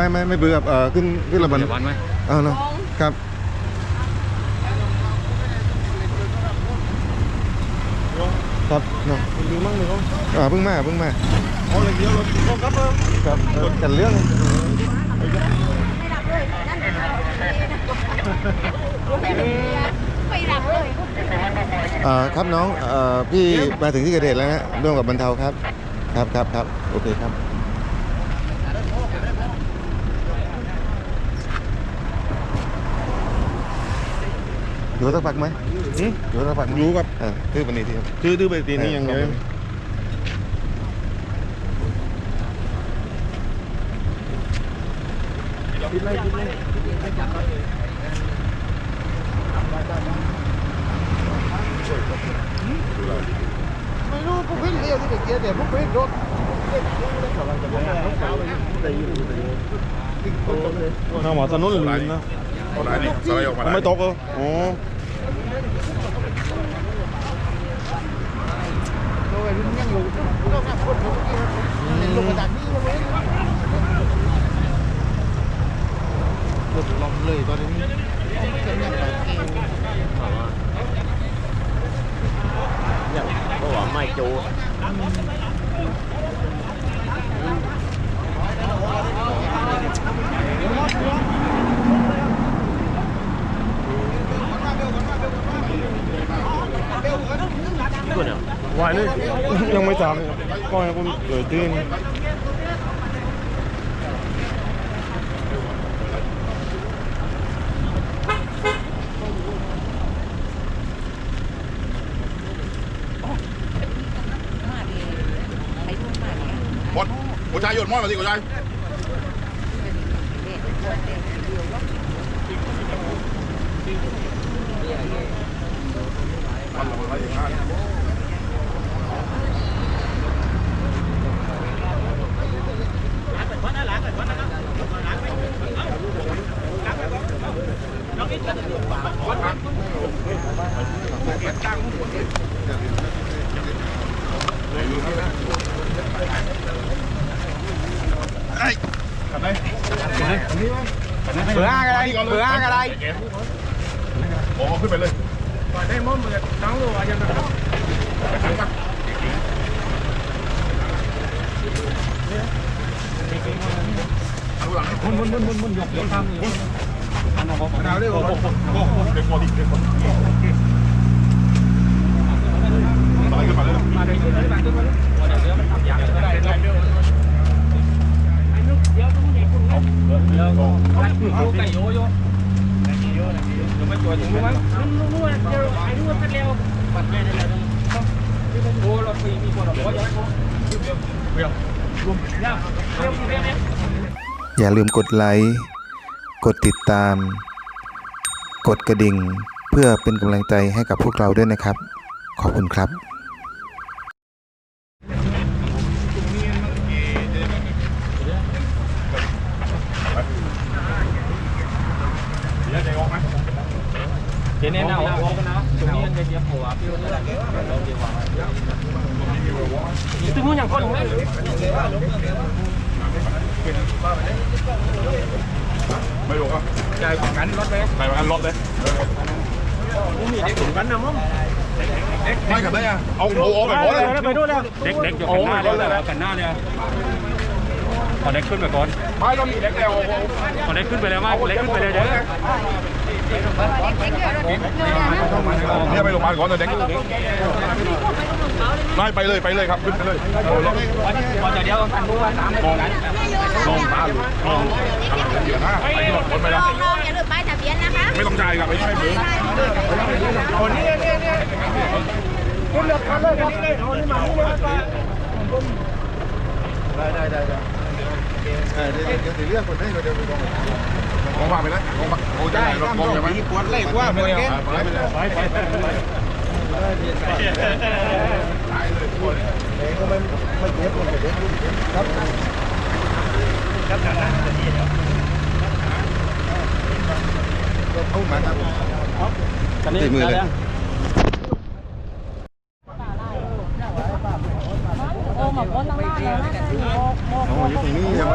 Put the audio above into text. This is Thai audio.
ไม่ไม่ไม่เบื่อครับเออขึ้นขึ้นระเบิดเดี๋ยววันไหมเออเนาะครับครับเนาะดูมั่งเลยเขาอ่าเพิ่งมาเพิ่งมาเอาเลยเดียวเราต้องครับเพิ่มครับเออกันเรื่องไม่รับเลยอ่าครับน้องเอ่อพี่มาถึงที่เกิดเหตุแล้วนะร่วมกับบรรเทาครับ ครับครับครับโอเคครับ อยู่สักพักไหมอยู่สักพักไหมรู้ครับเออคือวันนี้ที่ครับชื่อดื้อไปตีนี้อย่างเดียวไม่รู้พวกพี่เรียกที่เกียร์เดี๋ยวพวกพี่รถข้าวหมอถนนหรือนะ เอาได้นี่สไลด์ออกมาได้ไม่ตกเหรออ๋อโดยรุ่นยังอยู่รถหน้าคนพวกพี่เห็นลงมาจากนี่มาเลยรถลมเลยตอนนี้ไม่กันยังไงเก่งเพราะว่าไม่จู วเลยยังไม่ตามเลยก็ให้ผมเกิดตื่นหมดหัวใจหยดมอดมาสิหัวใจมันลงไปอย่างนั้นเผื่ออะไรเผื่ออะไรโอ้ขึ้นไปเลยได้มั่เหมือนน้อง รู้ว่าจะไปขันกันมุนมุนมุนมุนมุนยกยกทำมุนดาวเรียกว่าเด็กพอดีเด็กพอดีสไลด์ขึ้นมาเลย มาเลยขึ้นมาขึ้นมาเดี๋ยวเดี๋ยวมันทำยากก็ได้ได้เดี๋ยวเดี๋ยวต้องใหญ่คุณเดี๋ยวโยไก่โยโยเดี๋ยวไม่ตัวถึงมั้งนู้นนู้นเดี๋ยวไอ้นู้นเร็วปัดแม่ได้แล้วโอ้เรามีมีคนเขาเดี๋ยวเดี๋ยวรวมเดี๋ยวเดี๋ยวกี่เรื่องเนี่ยอย่าลืมกดไลค์ กดติดตาม กดกระดิ่ง เพื่อเป็นกำลังใจให้กับพวกเราด้วยนะครับ ขอบคุณครับ ยไปประกันรถเลยมีเด็กถึงกันนะมั้งไม่กับได้อะเอาเอาเอาไปหมดเลยไปดูแล้วเด็กเด็กอยู่กันหน้าเลยกันหน้าเลยพอเด็กขึ้นไปก่อนไม่เรามีเด็กแล้วพอเด็กขึ้นไปแล้วมั้งเด็กขึ้นไปเลยเด้อ เนี่ยไปโรงพยาบาลก่อนเลยเด็กไม่ไปเลยไปเลยครับขึ้นไปเลยเอารถพอจะเดี๋ยวกันรู้ว่าสามลงลงตาลงลงเดี๋ยวนะไปที่รถรถไปแล้วน้องอย่าลืมป้ายทะเบียนนะคะ ไม่ต้องจ่ายครับไม่ไม่เบื่อคนนี้เนี่ยเนี่ยคุณเลือกคันเลยคันนี้เลยเอานี่มานี่เลยได้ได้ได้เออเดี๋ยวเดี๋ยวเรื่องคนให้เราเดี๋ยวไปล งลงมาไปเลยลงมาโอ้ได้รถลงใช่ไหมปวดเล็กว่าเหมือนกันไปเลยไปไปไปไปก็ไม่ไม่เจ็บไม่เจ็บครับเข้ามาครับคันนี้ตีมือเลยโอ้หมอกคนตั้งหน้าเลยนะโอ้ยอยู่ตรงนี้ใช่ไหม